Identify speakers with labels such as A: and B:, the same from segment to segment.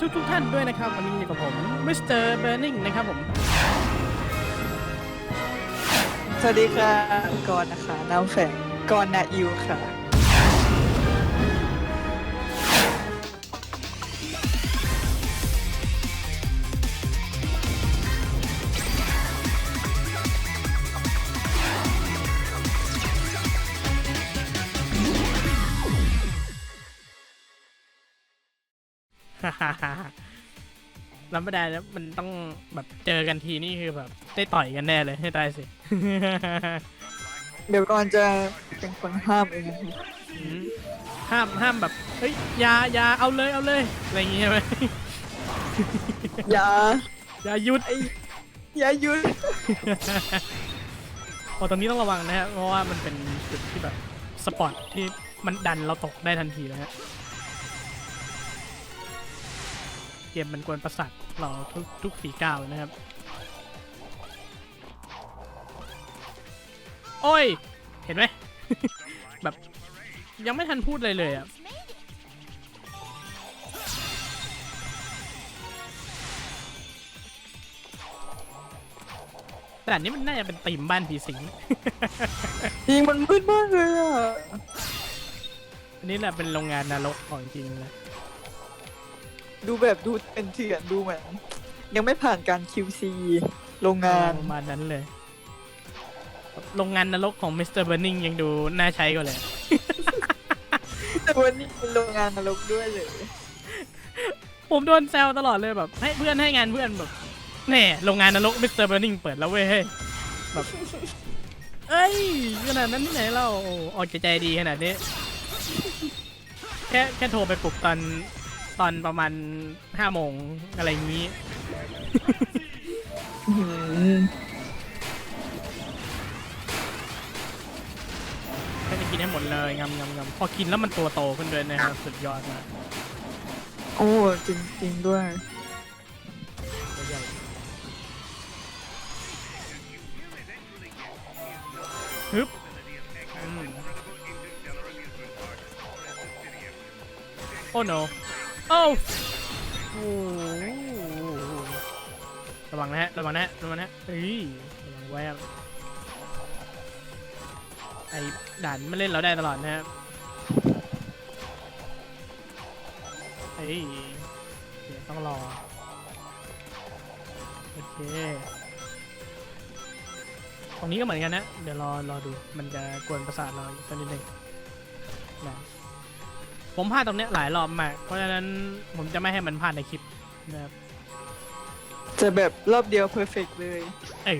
A: ทุกทุกๆท่านด้วยนะครับ วันนี้อยู่กับผมมิสเตอร์เบอร์นิงนะครับผม
B: สวัสดีค่ะกอนนะคะน้ำแฝงกอนนาอิวค่ะ
A: ฮ่าฮ่าฮ่ารับไม่ได้แล้วมันต้องแบบเจอกันทีนี่คือแบบ ได้ต่อยกันแน่เลยให้ตายสิ
B: เดี๋ยวกอนจะเป็นคนห้ามเองนะคะ
A: อืมห้ามห้ามแบบเฮ้ยอยาอยาเอาเลยเอาเลยอะไรอย่างงี้ใช่ไหม
B: อย่า
A: อย่าหยุด
B: ไออย่าหยุด
A: โอ้ตรงนี้ต้องระวังนะฮะ เพราะว่ามันเป็นจุดที่แบบ สปอร์ตที่มันดันเราตกได้ทันทีนะฮะ เกมมันกวนประสาทเราทุกทุกฝีก้าวนะครับ โอ้ย เห็นไหม แบบยังไม่ทันพูดเลยเลยอะแต่อันนี้มันน่าจะเป็นตีมบ้านผีสิง
B: จริงมันมืดมากเลยอะ
A: อันนี้แหละเป็นโรงงานนรกของจริงเลย
B: ดูแบบดูเป็นเถื่อนดูเหมือนยังไม่ผ่านการ QC โรงงาน
A: ประมาณนั้นเลย โรงงานนรกของมิสเตอร์เบอร์นิงยังดูน่าใช้กว่าเลย
B: แต่วันนี้เป็นโรงงานนรกด้วยเลย
A: ผมโดนแซวตลอดเลยแบบ ให้เพื่อนให้งานเพื่อนแบบแน่โรงงานนรกมิสเตอร์เบอร์นิงเปิดแล้วเว้ยเฮ้ยแบบเอ้ยขนาดนั้นที่ไหนเราโอ้ออกจะใจดีขนาดนี้ แค่แค่โทรไปปลุกตอน ตอนประมาณห้าโมงอะไรอย่างนี้
B: อื้อหือ
A: ก็จะกินให้หมดเลยงำงำงำพอกินแล้วมันตัวโตขึ้นด้วยนะครับสุดยอดมาก
B: โอ้จริงจริงๆด้วย
A: ตัวใหญ่ฮึบอืมโอ้ no โอ้โอ้ระวังนะฮะ ระวังนะฮะ ระวังนะฮะเฮ้ยระวังไว้ครับไอ้ด่านไม่เล่นเราได้ตลอดนะครับเฮ้ยเดี๋ยวต้องรอ โอเค ตรงนี้ก็เหมือนกันนะ เดี๋ยวรอรอดู มันจะกวนประสาทเราสักนิดหนึ่ง ผมพลาดตรงเนี้ยหลายรอบมาก เพราะฉะนั้นผมจะไม่ให้มันพลาดในคลิปนะครับ
B: จะแบบรอบเดียวเพอร์เฟกเลย
A: เอ้ย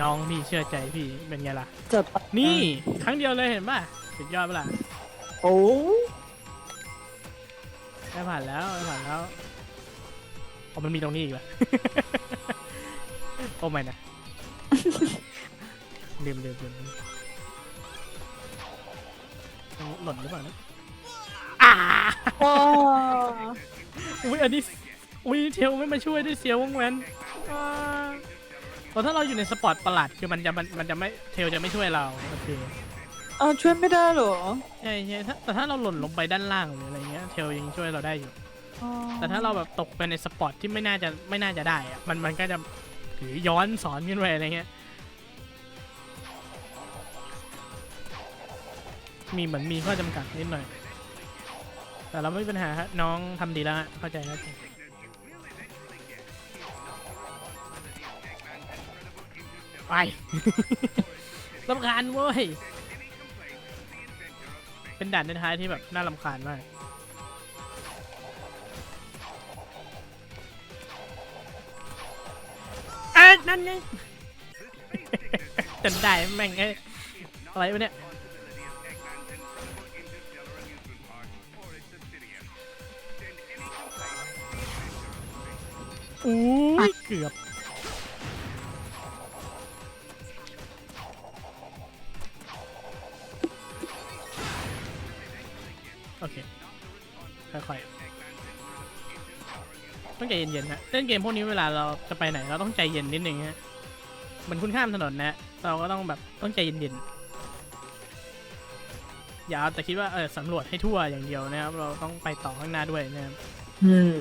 A: น้องพี่เชื่อใจพี่เป็นไงล่ะ
B: จัดไป
A: นี่ครั้งเดียวเลยเห็นป่ะสุดยอดปะล่ะ
B: โอ้
A: ได้ผ่านแล้วได้ผ่านแล้วอ๋อมันมีตรงนี้อีกเหรอ โอ้ไม่นะลืมลืมลืมลืมหล่นหรือเปล่านะอ่า
B: ว้าว
A: อุ้ยอันนี้อุ้ยเทลไม่มาช่วยด้วยเสียวงแหวนอ่าเพราะถ้าเราอยู่ในสปอร์ตประหลาดคือมันจะมันมันจะไม่เทลจะไม่ช่วยเราโอเค
B: อ้าวช่วยไม่ได้เหรอ
A: ใช่ใช่ถ้าแต่ถ้าเราหล่นลงไปด้านล่างหรืออะไรเงี้ยเทลยังช่วยเราได้อยู่
B: อ๋อ
A: แต่ถ้าเราแบบตกไปในสปอร์ตที่ไม่น่าจะไม่น่าจะได้อะมันมันก็จะถือย้อนสอนขึ้นไปอะไรเงี้ยมีเหมือนมีข้อจำกัดนิดหน่อย แต่เราไม่มีปัญหาฮะน้องทำดีแล้วฮะเข้าใจแล้วไป ลำคาญเว้ย เป็นด่านท้ายที่แบบน่าลำคาญมาก เอ้ยนั่นไงจนได้แม่งเอ้อะไรวะเนี่ย อู้ยเกือบ โอเค ค่อยๆ ต้องใจเย็นๆฮะเล่นเกมพวกนี้เวลาเราจะไปไหนเราต้องใจเย็นนิดนึงฮะเหมือนคุณข้ามถนนนะ เราก็ต้องแบบต้องใจเย็นๆ อย่าเอาแต่คิดว่าเออสำรวจให้ทั่วอย่างเดียวนะครับ เราต้องไปต่อข้างหน้าด้วยนะครับ
B: อืม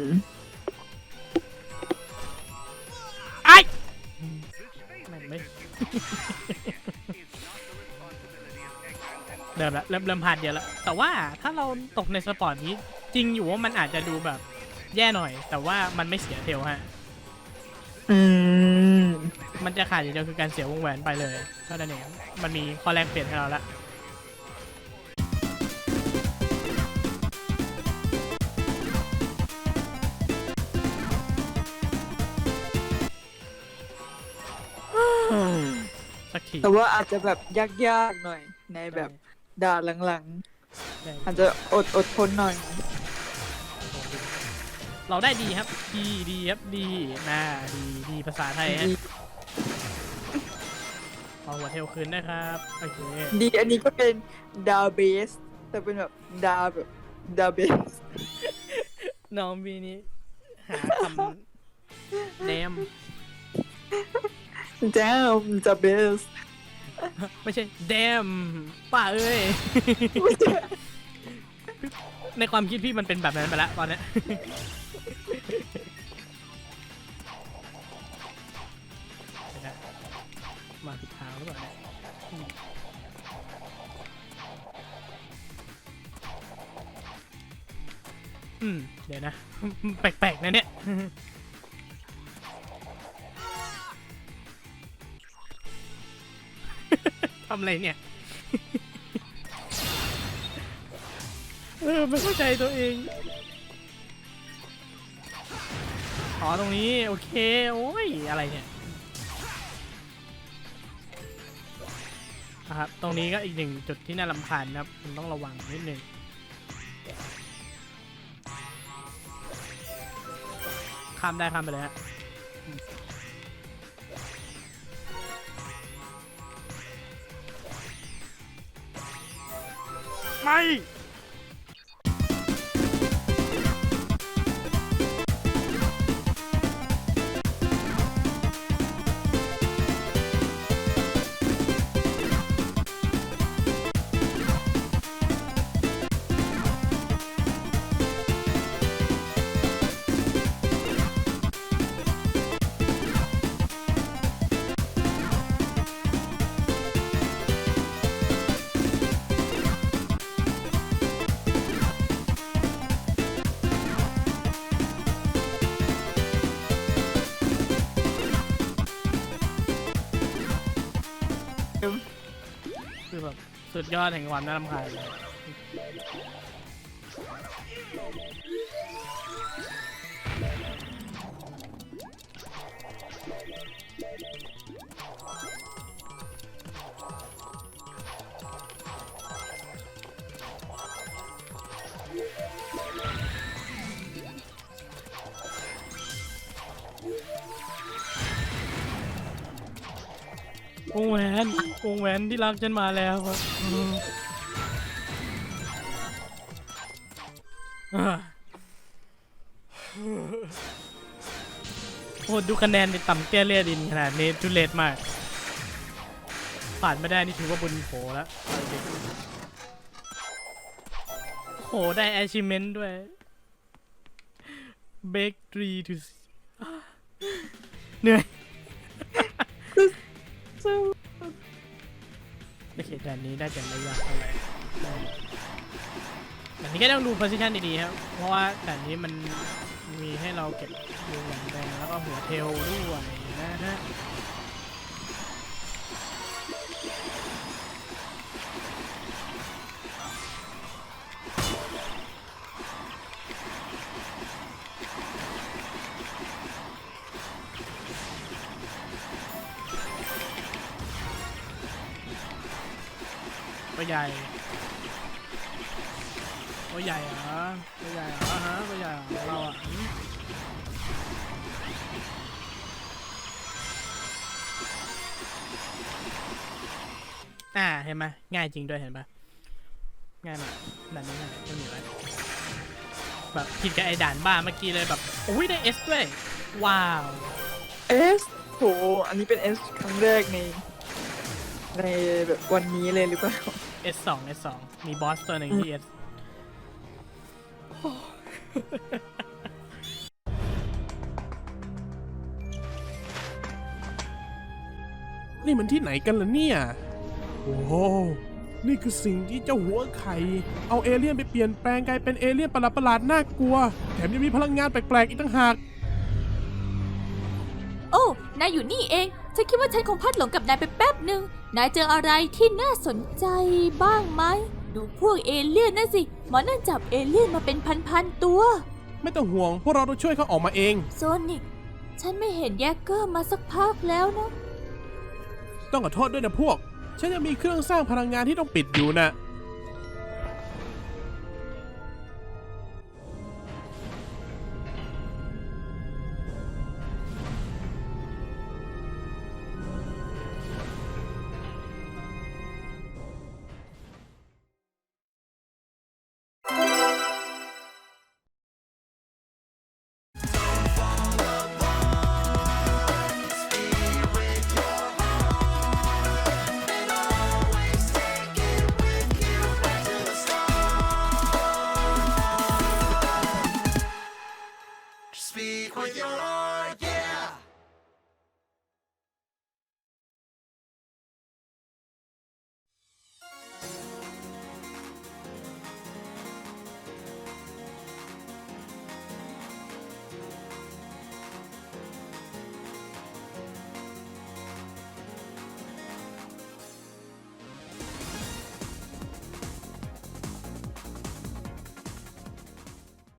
A: เริ่มละเริ่มเริ่มพลาดเยอะละแต่ว่าถ้าเราตกในสปอร์ตนี้จริงอยู่ว่ามันอาจจะดูแบบ แย่หน่อย แต่ว่ามันไม่เสียเทลฮะ
B: อืม
A: มันจะขาดอย่างเดียวคือการเสียวงแหวนไปเลยเท่านั้นเองมันมีข้อแรกเปลี่ยนให้เราละ ที
B: แต่ว่าอาจจะแบบยากๆหน่อย ในแบบด่านหลัง
A: ได้
B: ๆอาจจะอดอดทนหน่อย
A: เราได้ดีครับ ดีดีครับ ดีน่าดีดีภาษาไทยฮะ
B: ดี
A: เอาหัวเทลคืนนะครับ โอเค
B: ดีอันนี้ก็เป็นดาวเบส แต่เป็นแบบดาวแบบดาวเบส
A: น้องบีนี้ หาคำเดม
B: แจมจะเบส
A: ไม่ใช่เดมป้าเอ้ย ในความคิดพี่มันเป็นแบบนั้นไปแล้วตอนเนี้ยเดี๋ยวนมาผิดทางหรือเปล่าเนี่ยอืมอืมเดี๋ยวนะ แปลกๆนะเนี่ย ทำอะไรเนี่ยเออไม่เข้าใจตัวเองอ๋อตรงนี้ โอเค โอ้ย อะไรเนี่ยนะครับตรงนี้ก็อีกหนึ่งจุดที่น่ารำคาญนะครับมันต้องระวังนิดนึงข้ามได้ข้ามไปเลยฮะ ไม่ สุดยอดแห่งความน่ารำคาญ วงแหวนวงแหวนที่รักฉันมาแล้วครับอืมอ่าโอ้ดูคะแนนในต่ำเตี้ยเลียดินขนาดนี้ทุเรศมาก ผ่านไม่ได้นี่ถือว่าบุญโผแล้วโหได้ achievement ด้วย Bake tree to เหนื่อย แต่นนี้ได้แต่ไม่ยากเท่าไหร่แต่นี้ก็ต้องดู position ดีๆครับ เพราะว่าแต่นนี้มันมีให้เราเก็บดูแหวนแดงแล้วก็หัวเทลด้วยนะฮะ ตัวใหญ่ ตัวใหญ่เหรอ ตัวใหญ่เหรอฮะ ตัวใหญ่เหรอเราอะอ่า เห็นไหมง่ายจริงด้วยเห็นปะง่ายมากด่านนี้ง่ายไม่มีอะไรแบบผิดกับไอ้ด่านบ้าเมื่อกี้เลยแบบอุ้ยได้เอสด้วย ว้าว
B: เอสโหอันนี้เป็นเอสครั้งแรกใน ในแบบวันนี้เลยหรือเปล่า
A: S2 S2 มีบอสตัวหนึ่งที่ S
C: นี่มันที่ไหนกันล่ะเนี่ย โอ้โห นี่คือสิ่งที่เจ้าหัวไข่ เอาเอเลี่ยนไปเปลี่ยนแปลงกลายเป็นเอเลี่ยนประหลาดๆน่ากลัว แถมยังมีพลังงานแปลกๆอีกต่างหาก
D: โอ้ นายอยู่นี่เอง ฉันคิดว่าฉันคงพลัดหลงกับนายไปแป๊บหนึ่งนายเจออะไรที่น่าสนใจบ้างไหม ดูพวกเอเลี่ยนนั่นสิ หมอนั่นจับเอเลี่ยนมาเป็นพันๆตัว
C: ไม่ต้องห่วง พวกเราต้องช่วยเขาออกมาเอง
D: โซนิก ฉันไม่เห็นแยกเกอร์มาสักพักแล้วนะ
C: ต้องขอโทษด้วยนะพวก ฉันยังมีเครื่องสร้างพลังงานที่ต้องปิดอยู่นะ